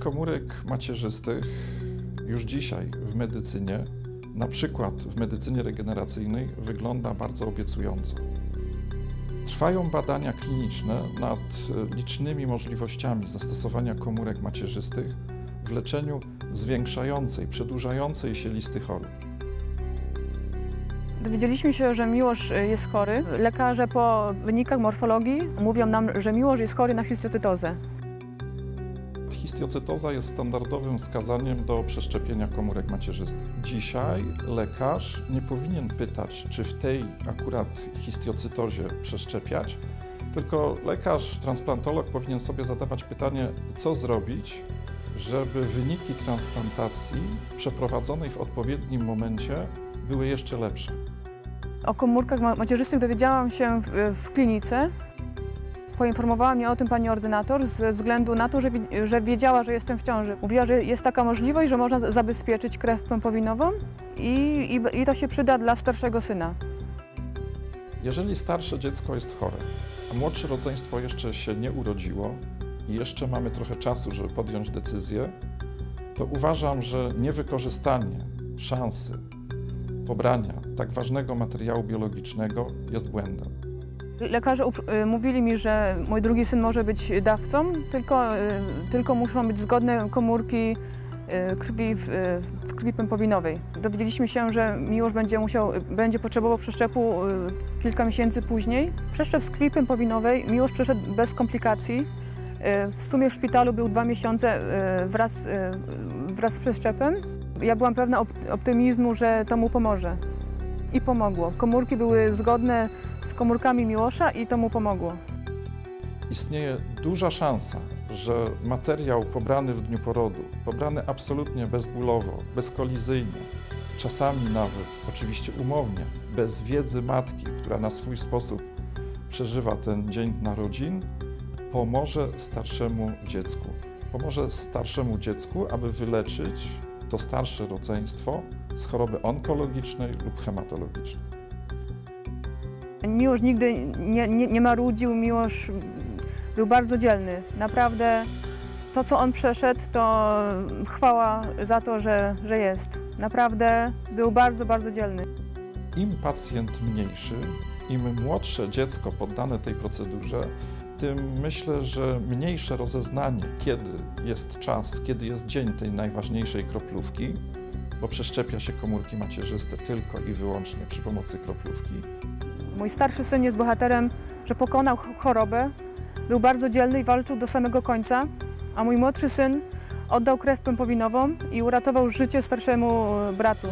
komórek macierzystych już dzisiaj w medycynie, na przykład w medycynie regeneracyjnej, wygląda bardzo obiecująco. Trwają badania kliniczne nad licznymi możliwościami zastosowania komórek macierzystych w leczeniu zwiększającej, przedłużającej się listy chorób. Dowiedzieliśmy się, że Miłosz jest chory. Lekarze po wynikach morfologii mówią nam, że Miłosz jest chory na histiocytozę. Histiocytoza jest standardowym wskazaniem do przeszczepienia komórek macierzystych. Dzisiaj lekarz nie powinien pytać, czy w tej akurat histiocytozie przeszczepiać, tylko lekarz, transplantolog powinien sobie zadawać pytanie, co zrobić, żeby wyniki transplantacji przeprowadzonej w odpowiednim momencie były jeszcze lepsze. O komórkach ma- macierzystych dowiedziałam się w, w klinice. Poinformowała mnie o tym pani ordynator ze względu na to, że, wi- że wiedziała, że jestem w ciąży. Mówiła, że jest taka możliwość, że można zabezpieczyć krew pępowinową i, i, i to się przyda dla starszego syna. Jeżeli starsze dziecko jest chore, a młodsze rodzeństwo jeszcze się nie urodziło i jeszcze mamy trochę czasu, żeby podjąć decyzję, to uważam, że niewykorzystanie szansy pobrania tak ważnego materiału biologicznego jest błędem. Lekarze y, mówili mi, że mój drugi syn może być dawcą, tylko, y, tylko muszą być zgodne komórki y, krwi w, w krwi pępowinowej. Dowiedzieliśmy się, że Miłosz będzie, musiał, będzie potrzebował przeszczepu kilka miesięcy później. Przeszczep z krwi pępowinowej Miłosz przeszedł bez komplikacji. W sumie w szpitalu był dwa miesiące wraz, wraz z przeszczepem. Ja byłam pewna op- optymizmu, że to mu pomoże. I pomogło. Komórki były zgodne z komórkami Miłosza i to mu pomogło. Istnieje duża szansa, że materiał pobrany w dniu porodu, pobrany absolutnie bezbólowo, bezkolizyjnie, czasami nawet, oczywiście umownie, bez wiedzy matki, która na swój sposób przeżywa ten dzień narodzin, pomoże starszemu dziecku. Pomoże starszemu dziecku, aby wyleczyć to starsze rodzeństwo z choroby onkologicznej lub hematologicznej. Miłosz nigdy nie, nie, nie marudził, Miłosz był bardzo dzielny. Naprawdę to, co on przeszedł, to chwała za to, że, że jest. Naprawdę był bardzo, bardzo dzielny. Im pacjent mniejszy, im młodsze dziecko poddane tej procedurze, tym myślę, że mniejsze rozeznanie, kiedy jest czas, kiedy jest dzień tej najważniejszej kroplówki, bo przeszczepia się komórki macierzyste tylko i wyłącznie przy pomocy kroplówki. Mój starszy syn jest bohaterem, że pokonał ch- chorobę, był bardzo dzielny i walczył do samego końca, a mój młodszy syn oddał krew pępowinową i uratował życie starszemu bratu.